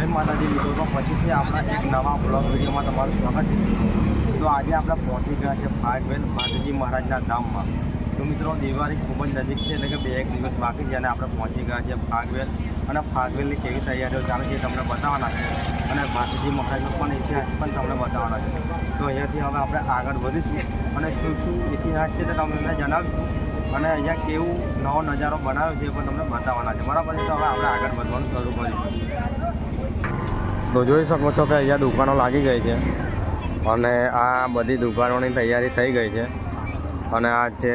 જય માતાજી તો પછીથી આપણા એક નવા બ્લોગ વિડીયોમાં તમારું સ્વાગત છે. તો આજે આપણે પહોંચી ગયા છે ફાગવેલ માતાજી મહારાજના ધામમાં. તો મિત્રો, દિવાળી ખૂબ જ નજીક છે એટલે કે બે એક દિવસ બાકી છે અને આપણે પહોંચી ગયા છે ફાગવેલ અને ફાગવેલની કેવી તૈયારીઓ ચાલે છે તમને બતાવવાના છે. અને માતાજી મહારાજનો પણ ઇતિહાસ પણ તમને બતાવવાના છે. તો અહીંયાથી હવે આપણે આગળ વધીશું. અને શું શું ઇતિહાસ છે તે તમને જણાવીશું. અને અહીંયા કેવું નવો નજારો બનાવ્યો છે એ પણ તમને બતાવવાના છે. બરાબર છે? તો હવે આપણે આગળ વધવાનું શરૂ કરીશું. તો જોઈ શકો છો કે અહીંયા દુકાનો લાગી ગઈ છે. અને આ બધી દુકાનોની તૈયારી થઈ ગઈ છે. અને આ છે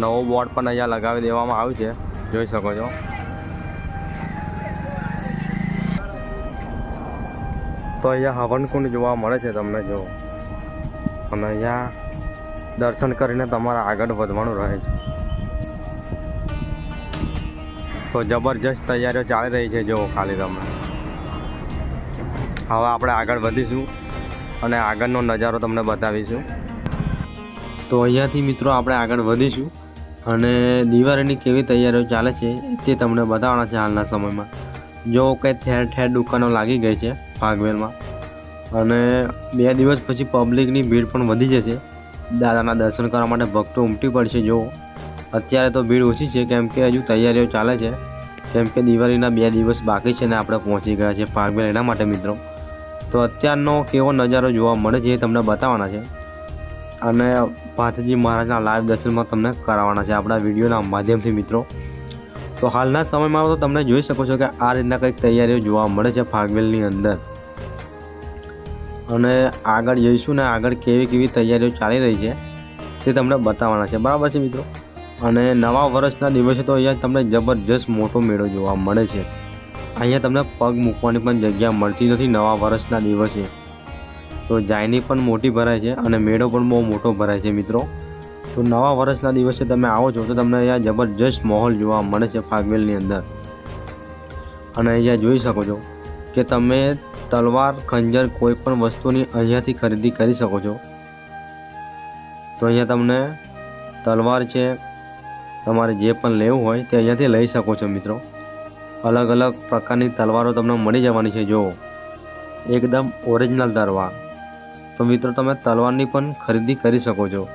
નવો બોર્ડ પણ અહીંયા લગાવી દેવામાં આવ્યું છે. જોઈ શકો છો. તો અહીંયા હવનકુંડ જોવા મળે છે તમને જો. અને અહીંયા દર્શન કરીને તમારે આગળ વધવાનું રહે છે. તો જબરજસ્ત તૈયારીઓ ચાલી રહી છે જો ખાલી તમે. હવે આપણે આગળ વધીશું અને આગળનો નજારો તમને બતાવીશું. તો અહીંયાથી મિત્રો આપણે આગળ વધીશું અને દિવાળીની કેવી તૈયારીઓ ચાલે છે તે તમને બતાવવાના છે હાલના સમયમાં. જો કે ઠેર ઠેર દુકાનો લાગી ગઈ છે ફાગવેલમાં અને બે દિવસ પછી પબ્લિકની ભીડ પણ વધી જશે. દાદાના દર્શન કરવા માટે ભક્તો ઉમટી પડશે જો અત્યારે તો ભીડ ઓછી છે, કેમ કે હજુ તૈયારીઓ ચાલે છે. કેમ કે દિવાળીના બે દિવસ બાકી છે ને આપણે પહોંચી ગયા છે ફાગવેલ એના માટે, મિત્રો. તો અત્યારનો કેવો નજારો જોવા મળે છે એ તમને બતાવવાના છે. અને પાથજી મહારાજના લાઈવ દર્શનમાં તમને કરાવવાના છે આપણા વિડીયોના માધ્યમથી મિત્રો. તો હાલના સમયમાં તો તમને જોઈ શકો છો કે આ રીતના કંઈક તૈયારીઓ જોવા મળે છે ફાગવેલની અંદર. અને આગળ જઈશું ને આગળ કેવી કેવી તૈયારીઓ ચાલી રહી છે તે તમને બતાવવાના છે. બરાબર છે મિત્રો? અને નવા વર્ષના દિવસે તો અહીંયા તમને જબરજસ્ત મોટો મેળો જોવા મળે છે. અહીંયા તમને પગ મૂકવાની પણ જગ્યા મળતી નથી નવા વર્ષના દિવસે. તો જાયની પણ મોટી ભરાય છે અને મેળો પણ બહુ મોટો ભરાય છે મિત્રો. તો નવા વર્ષના દિવસે તમે આવો છો તો તમને અહીંયા જબરજસ્ત માહોલ જોવા મળે છે ફાગવેલની અંદર. અને અહીંયા જોઈ શકો છો કે તમે તલવાર, ખંજર કોઈ પણ વસ્તુની અહીંયાથી ખરીદી કરી શકો છો. તો અહીંયા તમને તલવાર છે, તમારે જે પણ લેવું હોય તે અહીંયાથી લઈ શકો છો મિત્રો. અલગ અલગ પ્રકારની તલવારો તમને મળી જવાની છે, જો. એકદમ ઓરિજિનલ તલવાર. તો મિત્રો, તમે તલવારની પણ ખરીદી કરી શકો છો.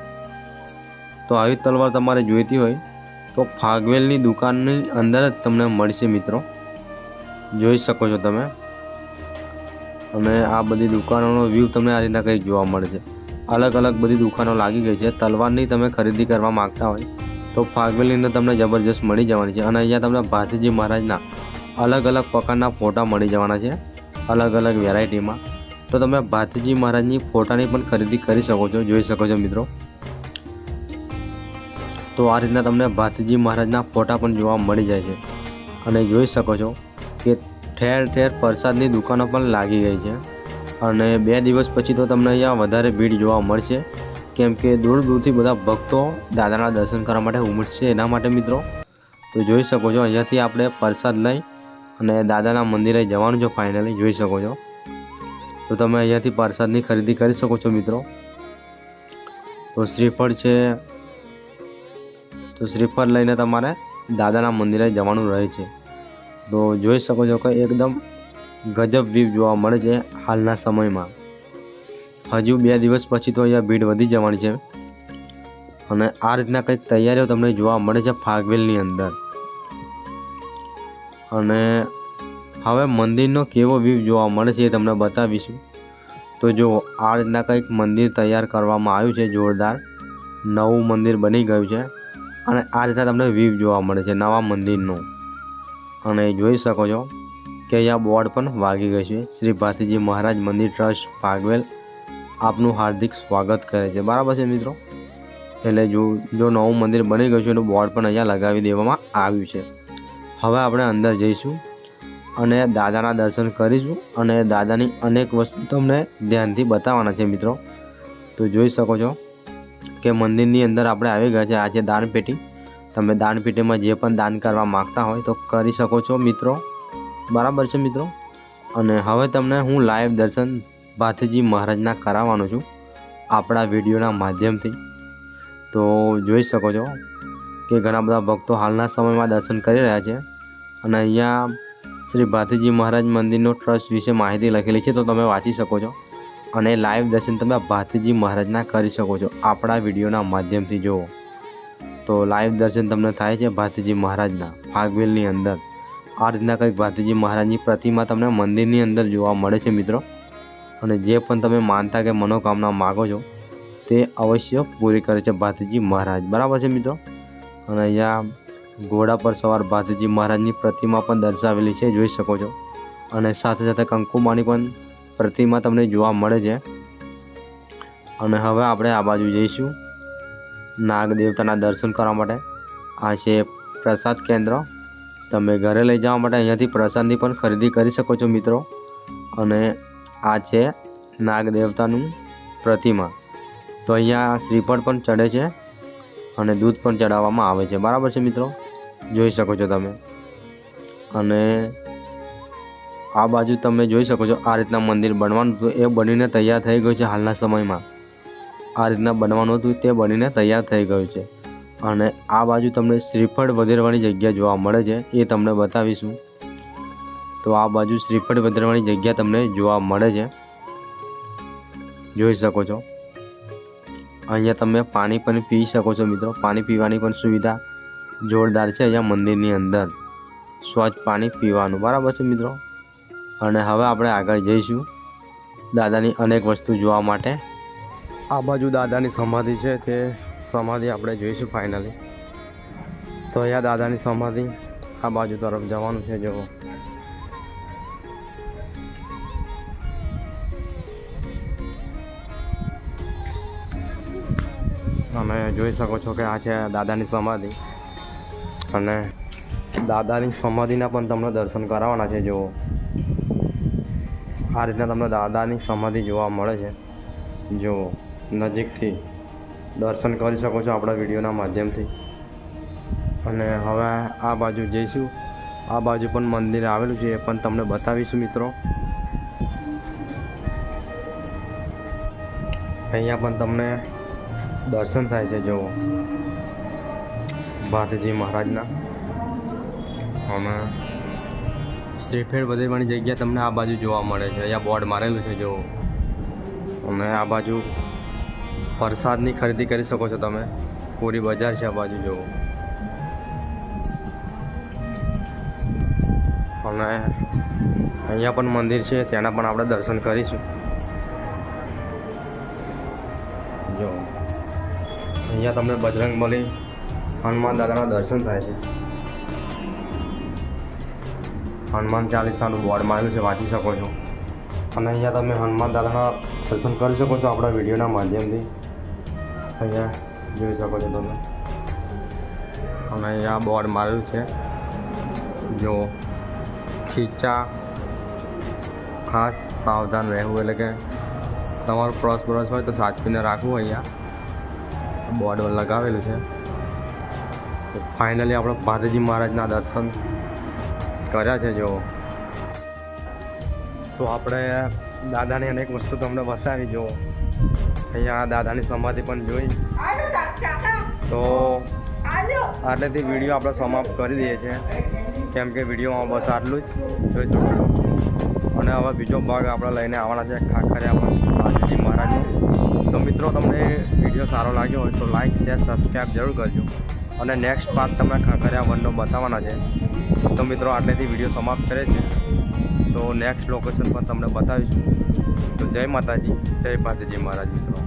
તો આવી તલવાર તમારે જોઈતી હોય, તો ફાગવેલની દુકાનની અંદર જ તમને મળશે, મિત્રો. જોઈ શકો છો તમે. અને આ બધી દુકાનોનો વ્યૂ તમને આ રીતના કંઈક જોવા મળે છે અલગ અલગ બધી દુકાનો લાગી ગઈ છે. તલવારની તમે ખરીદી કરવા માગતા હોય તો ફાગવેલની અંદર તમને જબરજસ્ત મળી જવાની છે અને અહીંયા તમને ભાતીજી મહારાજના અલગ અલગ પ્રકારના ફોટા મળી જવાના છે, અલગ અલગ વેરાયટીમાં. તો તમે ભાતીજી મહારાજની ફોટાની પણ ખરીદી કરી શકો છો, જોઈ શકો છો મિત્રો. તો આ રીતના તમને ભાતીજી મહારાજના ફોટા પણ જોવા મળી જાય છે. અને જોઈ શકો છો કે ઠેર ઠેર પ્રસાદની દુકાનો પણ લાગી ગઈ છે. અને બે દિવસ પછી તો તમને અહીંયા વધારે ભીડ જોવા મળશે. કેમ કે દૂર દૂરથી બધા ભક્તો દાદાના દર્શન કરવા માટે ઉમટશે એના માટે મિત્રો. તો જોઈ શકો છો, અહીંયાથી આપણે પ્રસાદ લઈ અને દાદાના મંદિરે જવાનું છે ફાઇનલી જોઈ શકો છો. તો તમે અહીંયાથી પ્રસાદની ખરીદી કરી શકો છો મિત્રો. તો શ્રીફળ છે, તો શ્રીફળ લઈને તમારે દાદાના મંદિરે જવાનું રહે છે. તો જોઈ શકો છો કે એકદમ ગજબ વ્યૂ જોવા મળે છે હાલના સમયમાં. હજુ બે દિવસ પછી તો અહીંયા ભીડ વધી જવાની છે. અને આ રીતના કંઈક તૈયારીઓ તમને જોવા મળે છે ફાગવેલની અંદર. અને હવે મંદિરનો કેવો વ્યૂ જોવા મળે છે એ તમને બતાવીશું. તો જો આ રીતના કંઈક મંદિર તૈયાર કરવામાં આવ્યું છે જોરદાર. નવું મંદિર બની ગયું છે. અને આ રીતના તમને વ્યૂ જોવા મળે છે નવા મંદિરનું. અને જોઈ શકો છો કે અહીંયા બોર્ડ પણ વાગી ગયું છે. શ્રી ભાતીજી મહારાજ મંદિર ટ્રસ્ટ ફાગવેલ આપનું હાર્દિક સ્વાગત કરે છે. બરાબર છે મિત્રો? એટલે જો જો નવું મંદિર બની ગયું છે એનું બોર્ડ પણ અહીંયા લગાવી દેવામાં આવ્યું છે. હવે આપણે અંદર જઈશું અને દાદાના દર્શન કરીશું અને દાદાની અનેક વસ્તુ તમને ધ્યાનથી બતાવવાના છે મિત્રો. તો જોઈ શકો છો કે મંદિરની અંદર આપણે આવી ગયા છે. આ છે દાનપેટી. તમે દાનપેટીમાં જે પણ દાન કરવા માગતા હોય તો કરી શકો છો મિત્રો. બરાબર છે મિત્રો? અને હવે તમને હું લાઈવ દર્શન ભાથજી મહારાજના કરાવવાનો છું આપણા વિડીયોના માધ્યમથી. તો જોઈ શકો છો કે ઘણા બધા ભક્તો હાલના સમયમાં દર્શન કરી રહ્યા છે અને અહીંયા શ્રી ભાતીજી મહારાજ મંદિરનો ટ્રસ્ટ વિશે માહિતી લખેલી છે તો તમે વાંચી શકો છો અને લાઈવ દર્શન તમે ભાતીજી મહારાજના કરી શકો છો આપણા વિડીયોના માધ્યમથી જુઓ. તો લાઈવ દર્શન તમને થાય છે ભાતીજી મહારાજના ફાગવેલની અંદર. આ રીતના કંઈક ભાતીજી મહારાજની પ્રતિમા તમને મંદિરની અંદર જોવા મળે છે મિત્રો. અને જે પણ તમે માનતા કે મનોકામના માગો છો, તે અવશ્ય પૂરી કરે છે ભાતીજી મહારાજ. બરાબર છે મિત્રો? અને અહીંયા ઘોડા પર સવાર ભાતીજી મહારાજની પ્રતિમા પણ દર્શાવેલી છે, જોઈ શકો છો. અને સાથે સાથે કંકુમાની પણ પ્રતિમા તમને જોવા મળે છે. અને હવે આપણે આ બાજુ જઈશું નાગ દેવતાના દર્શન કરવા માટે. આ છે પ્રસાદ કેન્દ્ર. તમે ઘરે લઈ જવા માટે અહીંયાથી પ્રસાદની પણ ખરીદી કરી શકો છો મિત્રો. અને આ છે નાગ દેવતાનું પ્રતિમા. તો અહીંયા શ્રીફળ પણ ચડે છે અને દૂધ પણ ચડાવવામાં આવે છે. બરાબર છે મિત્રો? જોઈ શકો છો તમે. અને આ બાજુ તમે જોઈ શકો છો આ રીતના મંદિર બનવાનું હતું. એ બનીને તૈયાર થઈ ગયું છે હાલના સમયમાં. આ રીતના બનવાનું હતું તે બનીને તૈયાર થઈ ગયું છે. અને આ બાજુ તમને શ્રીફળ વધેરવાની જગ્યા જોવા મળે છે. એ તમને બતાવીશું. તો આ બાજુ શ્રીફળ વધેરવાની જગ્યા તમને જોવા મળે છે. જોઈ શકો છો. અહીંયા તમે પાણી પણ પી શકો છો મિત્રો. પાણી પીવાની પણ સુવિધા જોરદાર છે અહીંયા મંદિરની અંદર. સ્વચ્છ પાણી પીવાનું. બરાબર છે મિત્રો? અને હવે આપણે આગળ જઈશું. દાદાની અનેક વસ્તુ જોવા માટે. આ બાજુ દાદાની સમાધિ છે તે સમાધિ આપણે જોઈશું ફાઇનલી તો અહીંયા દાદાની સમાધિ આ બાજુ તરફ જવાનું છે જો તમે જોઈ શકો છો કે આ છે દાદાની સમાધિ. અને દાદાની સમાધિના પણ તમને દર્શન કરાવવાના છે જો આ રીતના તમને દાદાની સમાધિ જોવા મળે છે. જો નજીકથી દર્શન કરી શકો છો આપણા વિડીયોના માધ્યમથી. અને હવે આ બાજુ જઈશું. આ બાજુ પણ મંદિર આવેલું છે, એ પણ તમને બતાવીશું, મિત્રો. અહીંયા પણ તમને દર્શન થાય છે, જુઓ. ભાતજી મહારાજના. અને શ્રીફેડ વધેવાની જગ્યા તમને આ બાજુ જોવા મળે છે. અહીંયા બોર્ડ મારેલું છે, જુઓ. અને આ બાજુ પ્રસાદની ખરીદી કરી શકો છો તમે. પૂરી બજાર છે આ બાજુ, જુઓ. અને અહીંયા પણ મંદિર છે, તેના પણ આપણે દર્શન કરીશું. અહીંયા તમને બજરંગ બલી, હનુમાન દાદાના દર્શન થાય છે. હનુમાન ચાલીસાનું બોર્ડ મારેલું છે, વાંચી શકો છો. અને અહીંયા તમે હનુમાન દાદાના દર્શન કરી શકો છો આપણા વિડીયોના માધ્યમથી. અહીંયા જોઈ શકો છો તમે. અને અહીંયા બોર્ડ મારેલું છે. જો, ખીચા ખાસ સાવધાન રહેવું એટલે કે તમારું પ્રસ બ્રશ હોય તો સાચવીને રાખવું અહીંયા. બોર્ડ લગાવેલું છે. ફાઇનલી આપણે ભાતીજી મહારાજના દર્શન કર્યા છે જો તો આપણે દાદાની અનેક વસ્તુ તમને બતાવી જો અહીંયા દાદાની સમાધિ પણ જોઈ. તો આટલેથી વીડિયો આપણે સમાપ્ત કરી દઈએ છીએ. કેમ કે વિડીયોમાં બસ આટલું જ. જોઈ શકો અને હવે બીજો ભાગ આપણે લઈને આવવાના છે ખાખરિયામાં બાજુજી મહારાજનો. તો મિત્રો, તમને વીડિયો સારો લાગ્યો હોય તો લાઈક શેર સબસ્ક્રાઈબ જરૂર કરજો. અને નેક્સ્ટ પાર્ટ તમને ખાખરિયા વનનો બતાવવાના છે. તો મિત્રો આટલેથી વીડિયો સમાપ્ત કરે છે. તો નેક્સ્ટ લોકેશન પર તમને બતાવીશું. તો જય માતાજી, જય ભાતીજી મહારાજ મિત્રો.